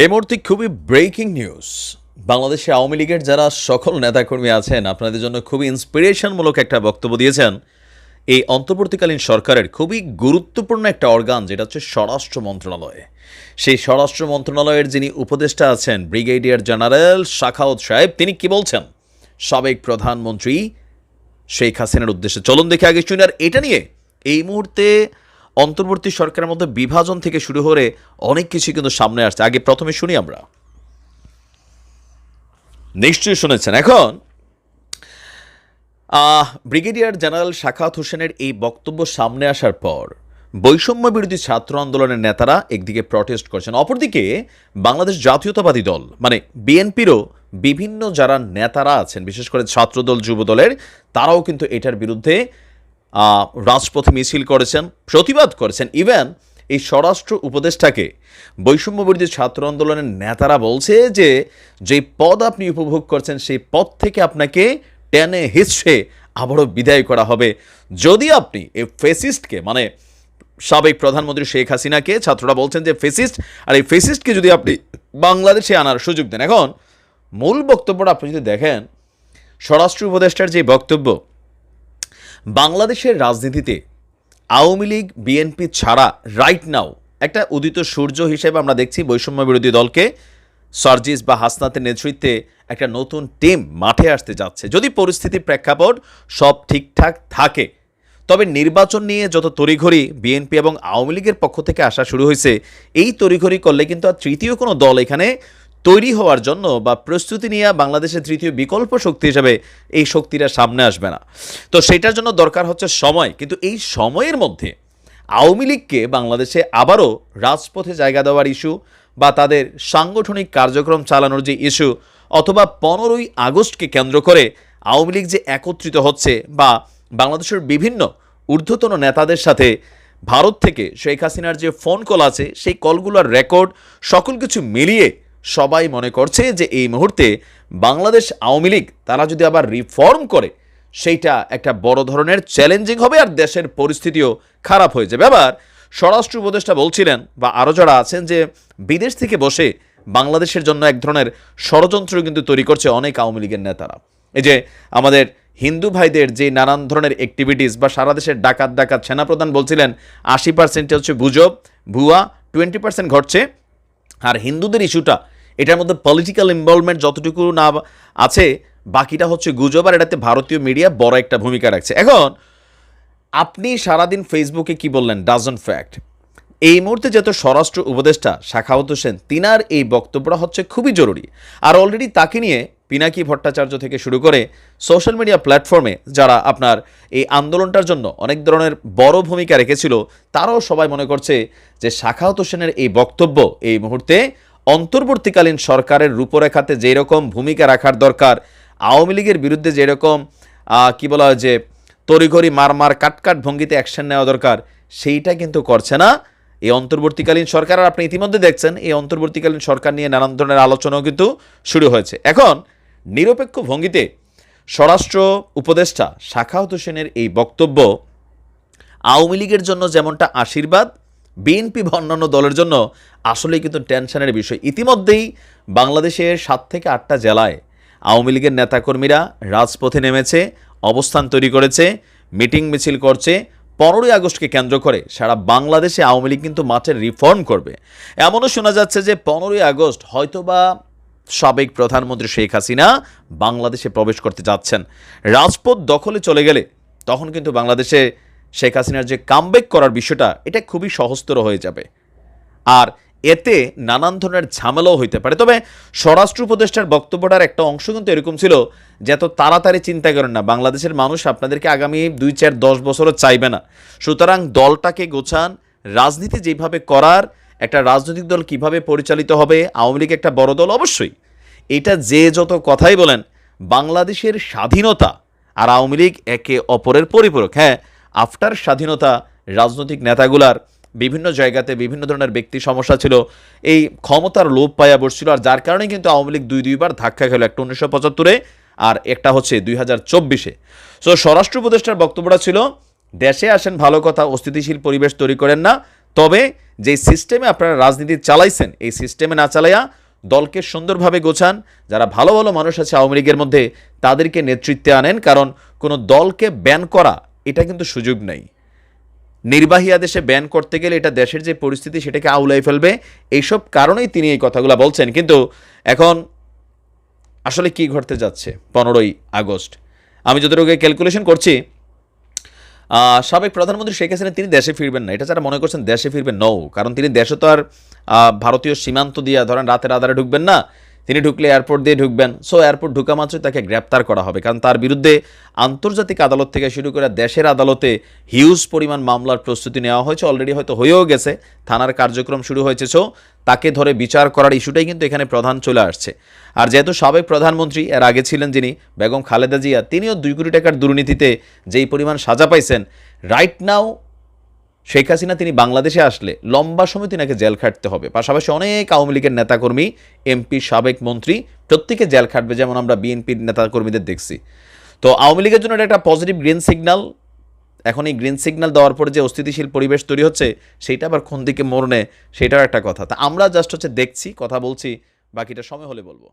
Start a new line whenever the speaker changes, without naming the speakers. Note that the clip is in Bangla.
এই মুহূর্তে খুবই ব্রেকিং নিউজ বাংলাদেশে আওয়ামী লীগের যারা সকল নেতাকর্মী আছেন, আপনাদের জন্য খুবই ইন্সপিরেশনমূলক একটা বক্তব্য দিয়েছেন। এই অন্তর্বর্তীকালীন সরকারের খুবই গুরুত্বপূর্ণ একটা অর্গান যেটা হচ্ছে স্বরাষ্ট্র মন্ত্রণালয়। সেই স্বরাষ্ট্র মন্ত্রণালয়ের যিনি উপদেষ্টা আছেন, ব্রিগেডিয়ার জেনারেল শাখাউত সাহেব, তিনি কি বলছেন? সাবেক প্রধানমন্ত্রী শেখ হাসিনার উদ্দেশ্যে। চলুন দেখে আগে আর এটা নিয়ে এই মুহূর্তে অন্তর্বর্তী সরকারের মধ্যে বিভাজন থেকে শুরু করে অনেক কিছু কিন্তু সামনে আসছে। আগে প্রথমে শুনি আমরা। নিশ্চয়ই শুনেছেন। এখন ব্রিগেডিয়ার জেনারেল শাখাত হোসেনের এই বক্তব্য সামনে আসার পর বৈষম্য বিরোধী ছাত্র আন্দোলনের নেতারা একদিকে প্রটেস্ট করছেন। অপরদিকে বাংলাদেশ জাতীয়তাবাদী দল মানে বিএনপিরও বিভিন্ন যারা নেতারা আছেন, বিশেষ করে ছাত্রদল, যুবদলের, তারাও কিন্তু এটার বিরুদ্ধে রাজপথে মিছিল করেছেন, প্রতিবাদ করেছেন। ইভেন এই স্বরাষ্ট্র উপদেষ্টাকে বৈষম্যবিরোধী ছাত্র আন্দোলনের নেতারা বলছে যে যে পদ আপনি উপভোগ করছেন, সেই পদ থেকে আপনাকে টেনে হিসে আবারও বিদায় করা হবে। যদি আপনি এই ফেসিস্টকে মানে সাবেক প্রধানমন্ত্রী শেখ হাসিনাকে, ছাত্ররা বলছেন যে ফেসিস্ট, আর এই ফেসিস্টকে যদি আপনি বাংলাদেশে আনার সুযোগ দেন। এখন মূল বক্তব্যটা আপনি যদি দেখেন, স্বরাষ্ট্র উপদেষ্টার যে বক্তব্য বাংলাদেশের রাজনীতিতে আওয়ামী লীগ, বিএনপি ছাড়া রাইট নাও একটা উদিত সূর্য হিসেবে আমরা দেখছি বৈষম্য বিরোধী দলকে। সার্জিস বা হাসনাতের নেতৃত্বে একটা নতুন টিম মাঠে আসতে যাচ্ছে। যদি পরিস্থিতি প্রেক্ষাপট সব ঠিকঠাক থাকে, তবে নির্বাচন নিয়ে যত তড়িঘড়ি বিএনপি এবং আওয়ামী লীগের পক্ষ থেকে আসা শুরু হয়েছে, এই তড়িঘড়ি করলে কিন্তু আর তৃতীয় কোনো দল এখানে তৈরি হওয়ার জন্য বা প্রস্তুতি নিয়ে বাংলাদেশের তৃতীয় বিকল্প শক্তি হিসেবে এই শক্তিটা সামনে আসবে না। তো সেটার জন্য দরকার হচ্ছে সময়। কিন্তু এই সময়ের মধ্যে আওয়ামী লীগকে বাংলাদেশে আবারও রাজপথে জায়গা দেওয়ার ইস্যু বা তাদের সাংগঠনিক কার্যক্রম চালানোর যে ইস্যু অথবা পনেরোই আগস্টকে কেন্দ্র করে আওয়ামী লীগ যে একত্রিত হচ্ছে বা বাংলাদেশের বিভিন্ন ঊর্ধ্বতন নেতাদের সাথে ভারত থেকে শেখ হাসিনার যে ফোন কল আছে, সেই কলগুলোর রেকর্ড সকল কিছু মিলিয়ে সবাই মনে করছে যে এই মুহূর্তে বাংলাদেশ আওয়ামী লীগ, তারা যদি আবার রিফর্ম করে, সেইটা একটা বড় ধরনের চ্যালেঞ্জিং হবে আর দেশের পরিস্থিতিও খারাপ হয়ে যাবে। আবার স্বরাষ্ট্র উপদেষ্টা বলছিলেন বা আরও যারা আছেন যে বিদেশ থেকে বসে বাংলাদেশের জন্য এক ধরনের ষড়যন্ত্র কিন্তু তৈরি করছে অনেক আওয়ামী লীগের নেতারা। এই যে আমাদের হিন্দু ভাইদের যে নানান ধরনের অ্যাক্টিভিটিস বা সারা দেশের ডাকাত ডাকাত সেনাপ্রধান বলছিলেন, আশি পার্সেন্ট হচ্ছে গুজব, ভুয়া টোয়েন্টি পার্সেন্ট ঘটছে। আর হিন্দুদের ইস্যুটা এটার মধ্যে পলিটিক্যাল ইনভলভমেন্ট যতটুকু না আছে, বাকিটা হচ্ছে গুজব আর এটাতে ভারতীয় মিডিয়া বড় একটা ভূমিকা রাখছে। এখন, আপনি সারাদিন ফেসবুকে কি বললেন? ডাজন ফ্যাক্ট এই মুহূর্তে যত স্বরাষ্ট্র উপদেষ্টা শাখাওয়াত হোসেন তিনার এই বক্তব্যটা হচ্ছে খুবই জরুরি। আর অলরেডি তাকে নিয়ে পিনাকি ভট্টাচার্য থেকে শুরু করে সোশ্যাল মিডিয়া প্ল্যাটফর্মে যারা আপনার এই আন্দোলনটার জন্য অনেক ধরনের বড় ভূমিকা রেখেছিল, তারাও সবাই মনে করছে যে শাখাওত হোসেনের এই বক্তব্য এই মুহূর্তে অন্তর্বর্তীকালীন সরকারের রূপরেখাতে যেই রকম ভূমিকা রাখার দরকার, আওয়ামী লীগের বিরুদ্ধে যেরকম কি বলা হয় যে, তড়িঘড়ি মার মার কাটকাট ভঙ্গিতে অ্যাকশন নেওয়া দরকার, সেইটা কিন্তু করছে না। এই অন্তর্বর্তীকালীন সরকার, আর আপনি ইতিমধ্যে দেখছেন, এই অন্তর্বর্তীকালীন সরকার নিয়ে নানান ধরনের আলোচনাও কিন্তু শুরু হয়েছে। এখন, নিরপেক্ষ ভঙ্গিতে স্বরাষ্ট্র উপদেষ্টা শাখাউত হোসেনের এই বক্তব্য, আওয়ামী লীগের জন্য যেমনটা আশীর্বাদ বিএনপি বা অন্যান্য দলের জন্য আসলেই কিন্তু টেনশনের বিষয়। ইতিমধ্যেই বাংলাদেশের সাত থেকে আটটা জেলায় আওয়ামী লীগের নেতাকর্মীরা রাজপথে নেমেছে, অবস্থান তৈরি করেছে, মিটিং মিছিল করছে। পনেরোই আগস্টকে কেন্দ্র করে সারা বাংলাদেশে আওয়ামী লীগ কিন্তু মাঠে রিফর্ম করবে। এমনও শোনা যাচ্ছে যে পনেরোই আগস্ট হয়তোবা সাবেক প্রধানমন্ত্রী শেখ হাসিনা বাংলাদেশে প্রবেশ করতে যাচ্ছেন। রাজপথ দখলে চলে গেলে তখন কিন্তু বাংলাদেশে শেখ হাসিনার যে কামব্যাক করার বিষয়টা, এটা খুবই সহজতর হয়ে যাবে। আর এতে নানান ধরনের ঝামেলাও হইতে পারে। তবে স্বরাষ্ট্র উপদেষ্টার বক্তব্যটার একটা অংশ কিন্তু এরকম ছিল যে এত তাড়াতাড়ি চিন্তা করেন না। বাংলাদেশের মানুষ আপনাদেরকে আগামী দুই চার দশ বছরও চাইবে না। সুতরাং দলটাকে গোছান, রাজনীতি যেভাবে করার, একটা রাজনৈতিক দল কীভাবে পরিচালিত হবে, আওয়ামী লীগ একটা বড় দল, অবশ্যই। এটা যে যত কথাই বলেন, বাংলাদেশের স্বাধীনতা আর আওয়ামী লীগ একে অপরের পরিপূরক। হ্যাঁ আফটার স্বাধীনতা রাজনৈতিক নেতাগুলার বিভিন্ন জায়গাতে বিভিন্ন ধরনের ব্যক্তি সমস্যা ছিল, এই ক্ষমতার লোভ পাইয়া বসছিল আর যার কারণে কিন্তু আওয়ামী লীগ দুই দুইবার ধাক্কা খেলো একটা উনিশশো পঁচাত্তরে আর একটা হচ্ছে দুই হাজার চব্বিশে। সো স্বরাষ্ট্র উপদেষ্টার বক্তব্যটা ছিল, দেশে আসেন, ভালো কথা, অস্থিতিশীল পরিবেশ তৈরি করেন না। তবে যে সিস্টেমে আপনারা রাজনীতি চালাইছেন, এই সিস্টেমে না চালাইয়া দলকে সুন্দরভাবে গোছান। যারা ভালো ভালো মানুষ আছে আওয়ামী লীগের মধ্যে, তাদেরকে নেতৃত্বে আনেন। কারণ কোনো দলকে ব্যান করা এটা কিন্তু সুযোগ নেই। নির্বাহী আদেশে ব্যান করতে গেলে এটা দেশের যে পরিস্থিতি সেটাকে আউলাই ফেলবে, এইসব কারণেই তিনি এই কথাগুলো বলছেন। কিন্তু এখন আসলে কি ঘটতে যাচ্ছে পনেরোই আগস্ট? আমি যতটুকু ক্যালকুলেশন করছি সাবেক প্রধানমন্ত্রী শেখ হাসিনা, তিনি দেশে ফিরবেন না। এটা যারা মনে করছেন দেশে ফিরবেন নও কারণ তিনি দেশে তো আর ভারতীয় সীমান্ত দিয়ে ধরেন রাতের আধারে ঢুকবেন না। তিনি ঢুকলে এয়ারপোর্ট দিয়ে ঢুকবেন। সো এয়ারপোর্ট ঢুকা মাত্রই তাকে গ্রেপ্তার করা হবে। কারণ তার বিরুদ্ধে আন্তর্জাতিক আদালত থেকে শুরু করে দেশের আদালতে হিউজ পরিমাণ মামলার প্রস্তুতি নেওয়া হয়েছে। অলরেডি হয়তো হয়েও গেছে। থানার কার্যক্রম শুরু হয়েছে। সো তাকে ধরে বিচার করার ইস্যুটাই কিন্তু এখানে প্রধান চলে আসছে। আর যেহেতু সাবেক প্রধানমন্ত্রী, এর আগে ছিলেন যিনি বেগম খালেদা জিয়া, তিনিও দুই কোটি টাকার দুর্নীতিতে যেই পরিমাণ সাজা পাইছেন রাইট নাও শেখ হাসিনা তিনি বাংলাদেশে আসলে লম্বা সময় তিনাকে জেল খাটতে হবে। পাশাপাশি অনেক আওয়ামী লীগের নেতাকর্মী, এমপি, সাবেক মন্ত্রী প্রত্যেকে জেল খাটবে, যেমন আমরা বিএনপির নেতাকর্মীদের দেখছি। তো আওয়ামী লীগের জন্য এটা একটা পজিটিভ গ্রিন সিগন্যাল এখন এই গ্রিন সিগন্যাল দেওয়ার পরে যে অস্থিতিশীল পরিবেশ তৈরি হচ্ছে সেইটা আবার কোন দিকে নেয় সেটাও একটা কথা। তা আমরা জাস্ট হচ্ছে দেখছি, কথা বলছি, বাকিটা সময় হলে বলব।